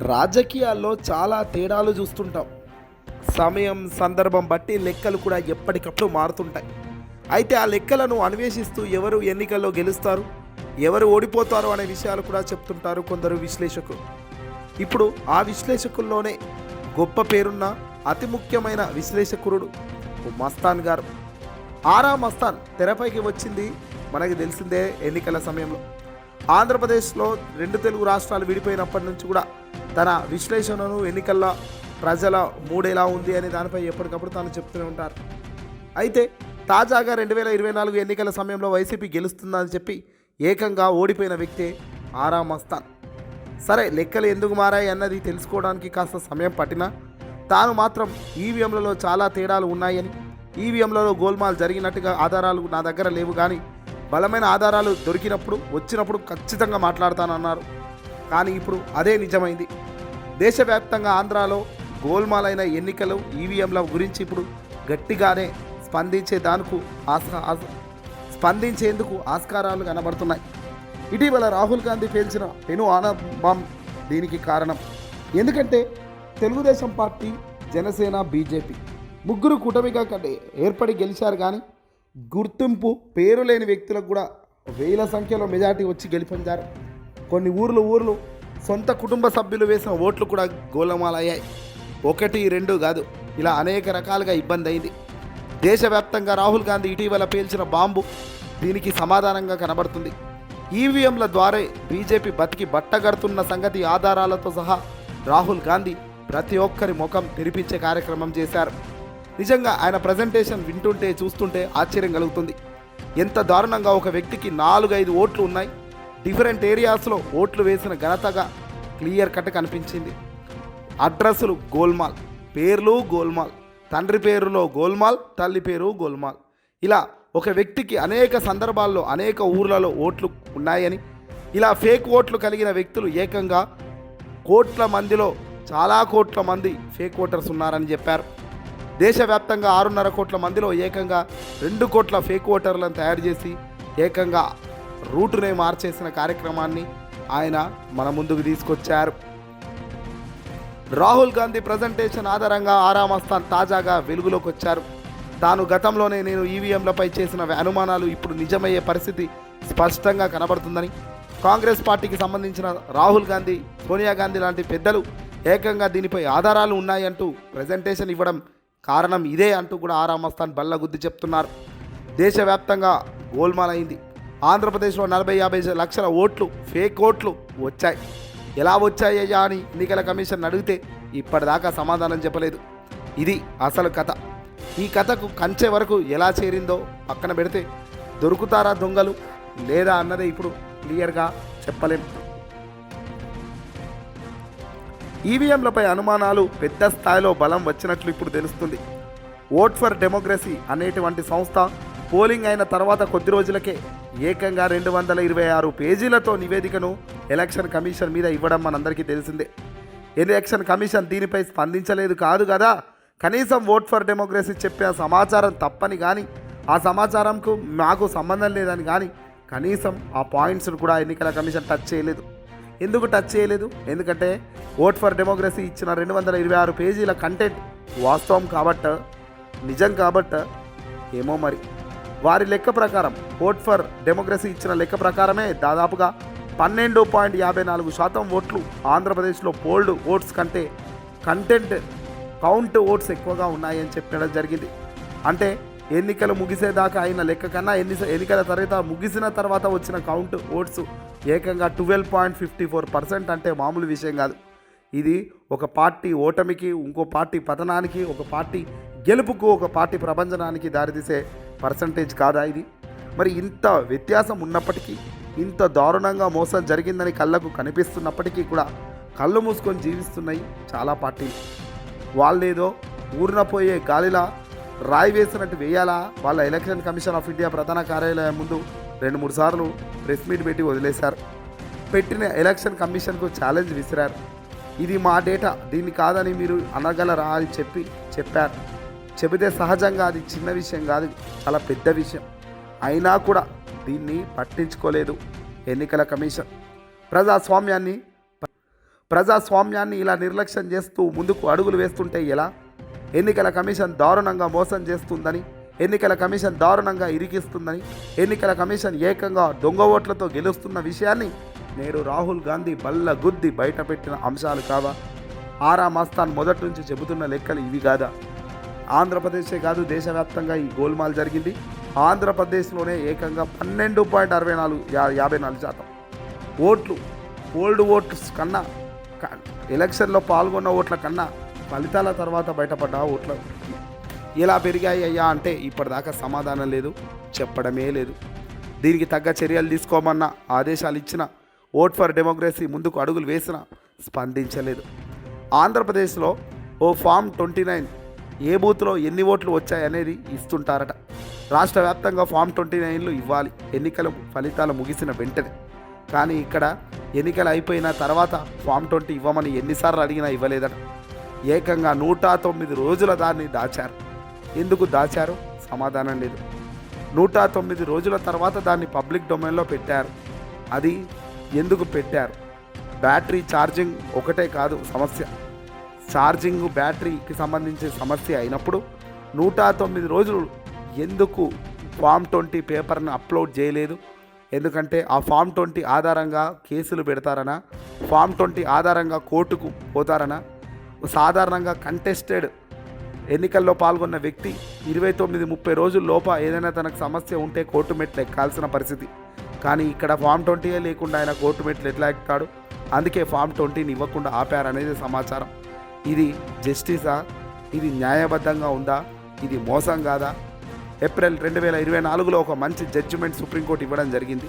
రాజకీయాల్లో చాలా తేడాలు చూస్తుంటాం. సమయం సందర్భం బట్టి లెక్కలు కూడా ఎప్పటికప్పుడు మారుతుంటాయి. అయితే ఆ లెక్కలను అన్వేషిస్తూ ఎవరు ఎన్నికల్లో గెలుస్తారు ఎవరు ఓడిపోతారు అనే విషయాలు కూడా చెప్తుంటారు కొందరు విశ్లేషకులు. ఇప్పుడు ఆ విశ్లేషకుల్లోనే గొప్ప పేరున్న అతి ముఖ్యమైన విశ్లేషకురుడు మస్తాన్ గారు. ఆరా మస్తాన్ తెరపైకి వచ్చింది మనకి తెలిసిందే ఎన్నికల సమయంలో. ఆంధ్రప్రదేశ్లో రెండు తెలుగు రాష్ట్రాలు విడిపోయినప్పటి నుంచి కూడా తన విశ్లేషణను ఎన్నికల్లో ప్రజల మూడు ఎలా ఉంది అనే దానిపై ఎప్పటికప్పుడు తాను చెప్తూనే ఉంటారు. అయితే తాజాగా రెండు వేల ఇరవై నాలుగు ఎన్నికల సమయంలో వైసీపీ గెలుస్తుందని చెప్పి ఏకంగా ఓడిపోయిన వ్యక్తే ఆరా మస్తాన్. సరే లెక్కలు ఎందుకు మారాయి అన్నది తెలుసుకోవడానికి కాస్త సమయం పట్టినా తాను మాత్రం ఈవీఎంలలో చాలా తేడాలు ఉన్నాయని ఈవీఎంలలో గోల్మాల్ జరిగినట్టుగా ఆధారాలు నా దగ్గర లేవు కానీ బలమైన ఆధారాలు దొరికినప్పుడు వచ్చినప్పుడు ఖచ్చితంగా మాట్లాడతానన్నారు. కానీ ఇప్పుడు అదే నిజమైంది. దేశవ్యాప్తంగా ఆంధ్రాలో గోల్మాలైన ఎన్నికలు ఈవీఎంల గురించి ఇప్పుడు గట్టిగానే స్పందించే దానికి ఆస్కా స్పందించేందుకు ఆస్కారాలు కనబడుతున్నాయి. ఇటీవల రాహుల్ గాంధీ పేల్చిన పెను ఆనందం దీనికి కారణం. ఎందుకంటే తెలుగుదేశం పార్టీ జనసేన బీజేపీ ముగ్గురు కూటమిగా కంటే ఏర్పడి గెలిచారు కానీ గుర్తింపు పేరు లేని వ్యక్తులకు కూడా వేల సంఖ్యలో మెజార్టీ వచ్చి గెలిపొందారు. కొన్ని ఊర్లు ఊర్లు సొంత కుటుంబ సభ్యులు వేసిన ఓట్లు కూడా గోలమాలయ్యాయి. ఒకటి రెండు కాదు. ఇలా అనేక రకాలుగా ఇబ్బంది అయింది దేశవ్యాప్తంగా రాహుల్ గాంధీ ఇటీవల పేల్చిన బాంబు దీనికి సమాధానంగా కనబడుతుంది. ఈవీఎంల ద్వారా బీజేపీ బతికి బట్టగడుతున్న సంగతి ఆధారాలతో సహా రాహుల్ గాంధీ ప్రతి ఒక్కరి ముఖం తెరిపించే కార్యక్రమం చేశారు. నిజంగా ఆయన ప్రజెంటేషన్ వింటుంటే చూస్తుంటే ఆశ్చర్యం కలుగుతుంది. ఎంత దారుణంగా ఒక వ్యక్తికి నాలుగైదు ఓట్లు ఉన్నాయి. డిఫరెంట్ ఏరియాస్లో ఓట్లు వేసిన ఘనతగా క్లియర్ కట్ కనిపించింది. అడ్రస్లు గోల్మాల్ పేర్లు గోల్మాల్ తండ్రి పేరులో గోల్మాల్ తల్లి పేరు గోల్మాల్. ఇలా ఒక వ్యక్తికి అనేక సందర్భాల్లో అనేక ఊర్లలో ఓట్లు ఉన్నాయని ఇలా ఫేక్ ఓట్లు కలిగిన వ్యక్తులు ఏకంగా కోట్ల మందిలో చాలా కోట్ల మంది ఫేక్ ఓటర్స్ ఉన్నారని చెప్పారు. దేశవ్యాప్తంగా ఆరున్నర కోట్ల మందిలో ఏకంగా రెండు కోట్ల ఫేక్ ఓటర్లను తయారు చేసి ఏకంగా రూటునే మార్చేసిన కార్యక్రమాన్ని ఆయన మన ముందుకు తీసుకొచ్చారు. రాహుల్ గాంధీ ప్రజెంటేషన్ ఆధారంగా ఆరామస్థాన్ తాజాగా వెలుగులోకి వచ్చారు. తాను గతంలోనే నేను ఈవీఎంలపై చేసిన అనుమానాలు ఇప్పుడు నిజమయ్యే పరిస్థితి స్పష్టంగా కనబడుతుందని. కాంగ్రెస్ పార్టీకి సంబంధించిన రాహుల్ గాంధీ సోనియా గాంధీ లాంటి పెద్దలు ఏకంగా దీనిపై ఆధారాలు ఉన్నాయంటూ ప్రజెంటేషన్ ఇవ్వడం కారణం ఇదే అంటూ కూడా ఆరామస్థాన్ బల్లగుద్ది చెప్తున్నారు. దేశవ్యాప్తంగా గోల్మాలైంది ఆంధ్రప్రదేశ్లో నలభై యాభై లక్షల ఓట్లు ఫేక్ ఓట్లు వచ్చాయి. ఎలా వచ్చాయ్యా అని ఎన్నికల కమిషన్ అడిగితే ఇప్పటిదాకా సమాధానం చెప్పలేదు. ఇది అసలు కథ. ఈ కథకు కంచె వరకు ఎలా చేరిందో పక్కన పెడితే దొరుకుతారా దొంగలు? లేదా అన్నదే ఇప్పుడు క్లియర్గా చెప్పలేం. ఈవీఎంలపై అనుమానాలు పెద్ద స్థాయిలో బలం వచ్చినట్లు ఇప్పుడు తెలుస్తుంది. ఓట్ ఫర్ డెమోక్రసీ అనేటువంటి సంస్థ పోలింగ్ అయిన తర్వాత కొద్ది రోజులకే ఏకంగా రెండు వందల ఇరవై ఆరు పేజీలతో నివేదికను ఎలక్షన్ కమిషన్ మీద ఇవ్వడం మనందరికీ తెలిసిందే. ఎలక్షన్ కమిషన్ దీనిపై స్పందించలేదు కాదు కదా? కనీసం ఓట్ ఫర్ డెమోక్రసీ చెప్పిన సమాచారం తప్పని కానీ ఆ సమాచారంకు మాకు సంబంధం లేదని కానీ కనీసం ఆ పాయింట్స్ను కూడా ఎన్నికల కమిషన్ టచ్ చేయలేదు. ఎందుకు టచ్ చేయలేదు? ఎందుకంటే ఓట్ ఫర్ డెమోక్రసీ ఇచ్చిన రెండు వందల ఇరవై ఆరు పేజీల కంటెంట్ వాస్తవం కాబట్ట నిజం కాబట్ట ఏమో మరి. వారి లెక్క ప్రకారం ఓట్ ఫర్ డెమోక్రసీ ఇచ్చిన లెక్క ప్రకారమే దాదాపుగా పన్నెండు పాయింట్ యాభై నాలుగు శాతం ఓట్లు ఆంధ్రప్రదేశ్లో పోల్డ్ ఓట్స్ కంటే కంటెంట్ కౌంట్ ఓట్స్ ఎక్కువగా ఉన్నాయని చెప్పడం జరిగింది. అంటే ఎన్నికలు ముగిసేదాకా అయిన లెక్క కన్నా ఎన్ని ఎన్నికల తర్వాత ముగిసిన తర్వాత వచ్చిన కౌంట్ ఓట్స్ ఏకంగా twelve point fifty four percent అంటే మామూలు విషయం కాదు. ఇది ఒక పార్టీ ఓటమికి ఇంకో పార్టీ పతనానికి ఒక పార్టీ గెలుపుకు ఒక పార్టీ ప్రభంజనానికి దారితీసే పర్సంటేజ్ కాదా ఇది? మరి ఇంత వ్యత్యాసం ఉన్నప్పటికీ ఇంత దారుణంగా మోసం జరిగిందని కళ్ళకు కనిపిస్తున్నప్పటికీ కూడా కళ్ళు మూసుకొని జీవిస్తున్నాయి చాలా పార్టీలు. వాళ్ళేదో ఊరిన పోయే గాలిలా రాయి వేసినట్టు వేయాలా? వాళ్ళ ఎలక్షన్ కమిషన్ ఆఫ్ ఇండియా ప్రధాన కార్యాలయం ముందు రెండు మూడు సార్లు ప్రెస్ మీట్ పెట్టి వదిలేశారు. పెట్టిన ఎలక్షన్ కమిషన్కు ఛాలెంజ్ విసిరారు. ఇది మా డేటా దీన్ని కాదని మీరు అనగలరా అని చెప్పి చెప్పారు. చెబితే సహజంగా అది చిన్న విషయం కాదు చాలా పెద్ద విషయం. అయినా కూడా దీన్ని పట్టించుకోలేదు ఎన్నికల కమిషన్. ప్రజాస్వామ్యాన్ని ప్రజాస్వామ్యాన్ని ఇలా నిర్లక్ష్యం చేస్తూ ముందుకు అడుగులు వేస్తుంటే ఎలా? ఎన్నికల కమిషన్ దారుణంగా మోసం చేస్తుందని ఎన్నికల కమిషన్ దారుణంగా ఇరికిస్తుందని ఎన్నికల కమిషన్ ఏకంగా దొంగ ఓట్లతో గెలుస్తున్న విషయాన్ని నేడు రాహుల్ గాంధీ బల్ల గుద్ది బయటపెట్టిన అంశాలు కావా? ఆరా మస్తాన్ మొదటి నుంచి చెబుతున్న లెక్కలు ఇవి కాదా? ఆంధ్రప్రదేశే కాదు దేశవ్యాప్తంగా ఈ గోల్మాల్ జరిగింది. ఆంధ్రప్రదేశ్లోనే ఏకంగా పన్నెండు పాయింట్ అరవై నాలుగు యా- యాభై నాలుగు శాతం. ఓట్లు ఓల్డ్ ఓట్స్ కన్నా ఎలక్షన్లో పాల్గొన్న ఓట్ల కన్నా ఫలితాల తర్వాత బయటపడ్డ ఓట్ల ఎలా పెరిగాయి అయ్యా అంటే ఇప్పటిదాకా సమాధానం లేదు చెప్పడమే లేదు. దీనికి తగ్గ చర్యలు తీసుకోమన్న ఆదేశాలు ఇచ్చిన ఓట్ ఫర్ డెమోక్రసీ ముందుకు అడుగులు వేసిన స్పందించలేదు. ఆంధ్రప్రదేశ్లో ఓ ఫామ్ ట్వంటీ నైన్ ఏ బూత్లో ఎన్ని ఓట్లు వచ్చాయనేది ఇస్తుంటారట. రాష్ట్ర వ్యాప్తంగా ఫామ్ ట్వంటీ నైన్లు ఇవ్వాలి. ఎన్నికల ఫలితాలు ముగిసిన వెంటనే. కానీ ఇక్కడ ఎన్నికలు అయిపోయిన తర్వాత ఫామ్ ట్వంటీ ఇవ్వమని ఎన్నిసార్లు అడిగినా ఇవ్వలేదట. ఏకంగా నూట తొమ్మిది రోజుల దాన్ని దాచారు. ఎందుకు దాచారు? సమాధానం లేదు. నూట తొమ్మిది రోజుల తర్వాత దాన్ని పబ్లిక్ డొమైన్లో పెట్టారు. అది ఎందుకు పెట్టారు? బ్యాటరీ ఛార్జింగ్ ఒకటే కాదు సమస్య. ఛార్జింగ్ బ్యాటరీకి సంబంధించిన సమస్య అయినప్పుడు నూట తొమ్మిది రోజులు ఎందుకు ఫామ్ ట్వంటీ పేపర్ను అప్లోడ్ చేయలేదు? ఎందుకంటే ఆ ఫామ్ ట్వంటీ ఆధారంగా కేసులు పెడతారనా? ఫామ్ ట్వంటీ ఆధారంగా కోర్టుకు పోతారనా? సాధారణంగా కంటెస్టెడ్ ఎన్నికల్లో పాల్గొన్న వ్యక్తి ఇరవై తొమ్మిది ముప్పై రోజుల లోప ఏదైనా తనకు సమస్య ఉంటే కోర్టు మెట్లు ఎక్కాల్సిన పరిస్థితి. కానీ ఇక్కడ ఫామ్ ట్వంటీయే లేకుండా ఆయన కోర్టు మెట్లు ఎట్లా ఎక్కుతాడు? అందుకే ఫామ్ ట్వంటీని ఇవ్వకుండా ఆపారనేది సమాచారం. ఇది జస్టిసా? ఇది న్యాయబద్ధంగా ఉందా? ఇది మోసం కాదా? ఏప్రిల్ రెండు వేల ఇరవై నాలుగులో ఒక మంచి జడ్జిమెంట్ సుప్రీంకోర్టు ఇవ్వడం జరిగింది.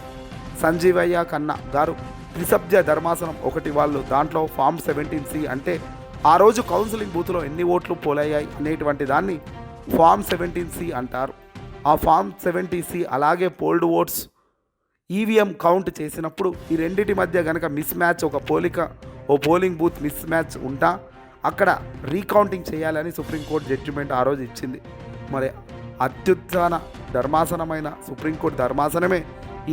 సంజీవయ్య కన్నా గారు త్రిసభ్య ధర్మాసనం ఒకటి వాళ్ళు దాంట్లో ఫామ్ సెవెంటీన్ సి అంటే ఆ రోజు కౌన్సిలింగ్ బూత్లో ఎన్ని ఓట్లు పోలయ్యాయి అనేటువంటి దాన్ని ఫామ్ సెవెంటీన్ సి అంటారు. ఆ ఫామ్ సెవెంటీ సి అలాగే పోల్డ్ ఓట్స్ ఈవీఎం కౌంట్ చేసినప్పుడు ఈ రెండిటి మధ్య కనుక మిస్ మ్యాచ్ ఒక పోలిక ఓ పోలింగ్ బూత్ మిస్ మ్యాచ్ ఉంటా? అక్కడ రీకౌంటింగ్ చేయాలని సుప్రీంకోర్టు జడ్జిమెంట్ ఆ రోజు ఇచ్చింది. మరి అత్యుత్థాన ధర్మాసనమైన సుప్రీంకోర్టు ధర్మాసనమే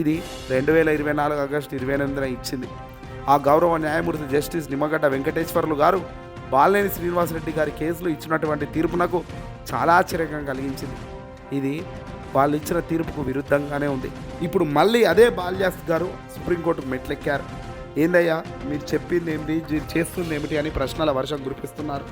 ఇది రెండు వేల ఇరవై నాలుగు ఆగస్టు ఇరవై ఎనిమిదిన ఇచ్చింది. ఆ గౌరవ న్యాయమూర్తి జస్టిస్ నిమ్మగడ్డ వెంకటేశ్వర్లు గారు బాలినేని శ్రీనివాసరెడ్డి గారి కేసులో ఇచ్చినటువంటి తీర్పునకు చాలా ఆశ్చర్యంగా కలిగించింది. ఇది వాళ్ళు ఇచ్చిన తీర్పుకు విరుద్ధంగానే ఉంది. ఇప్పుడు మళ్ళీ అదే బాల్యాస్ గారు సుప్రీంకోర్టుకు మెట్లెక్కారు. ఏందయ్యా? మీరు చెప్పింది ఏమిటి మీరు చేస్తుంది ఏమిటి అని ప్రశ్నల వర్షం కురిపిస్తున్నారు.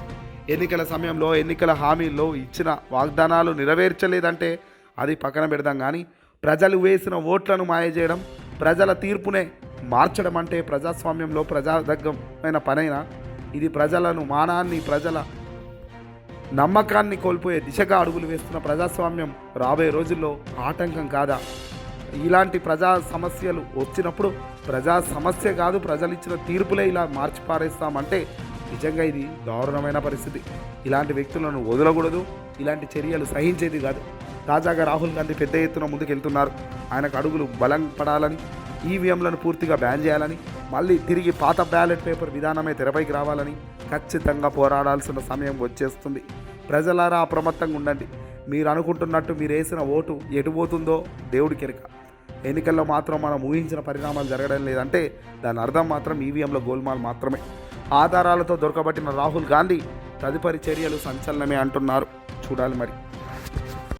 ఎన్నికల సమయంలో ఎన్నికల హామీల్లో ఇచ్చిన వాగ్దానాలు నెరవేర్చలేదంటే అది పక్కన పెడదాం కానీ ప్రజలు వేసిన ఓట్లను మాయ చేయడం ప్రజల తీర్పునే మార్చడం అంటే ప్రజాస్వామ్యంలో ప్రజాదగ్గమైన పనైనా? ఇది ప్రజలను మానాన్ని ప్రజల నమ్మకాన్ని కోల్పోయే దిశగా అడుగులు వేస్తున్న ప్రజాస్వామ్యం రాబోయే రోజుల్లో ఆటంకం కాదా? ఇలాంటి ప్రజా సమస్యలు వచ్చినప్పుడు ప్రజా సమస్య కాదు ప్రజలు ఇచ్చిన తీర్పులే ఇలా మార్చి పారేస్తామంటే నిజంగా ఇది దారుణమైన పరిస్థితి. ఇలాంటి వ్యక్తులను వదలకూడదు ఇలాంటి చర్యలు సహించేది కాదు. తాజాగా రాహుల్ గాంధీ పెద్ద ఎత్తున ముందుకెళ్తున్నారు. ఆయనకు అడుగులు బలం పడాలని ఈవీఎంలను పూర్తిగా బ్యాన్ చేయాలని మళ్ళీ తిరిగి పాత బ్యాలెట్ పేపర్ విధానమే తెరపైకి రావాలని ఖచ్చితంగా పోరాడాల్సిన సమయం వచ్చేస్తుంది. ప్రజలారా అప్రమత్తంగా ఉండండి. మీరు అనుకుంటున్నట్టు మీరు వేసిన ఓటు ఎటు పోతుందో దేవుడికి ఎన్నికల్లో మాత్రం మనం ఊహించిన పరిణామాలు జరగడం లేదంటే దాని అర్థం మాత్రం ఈవీఎంలో గోల్మాల్ మాత్రమే. ఆధారాలతో దొరకబట్టిన రాహుల్ గాంధీ తదుపరి చర్యలు సంచలనమే అంటున్నారు. చూడాలి మరి.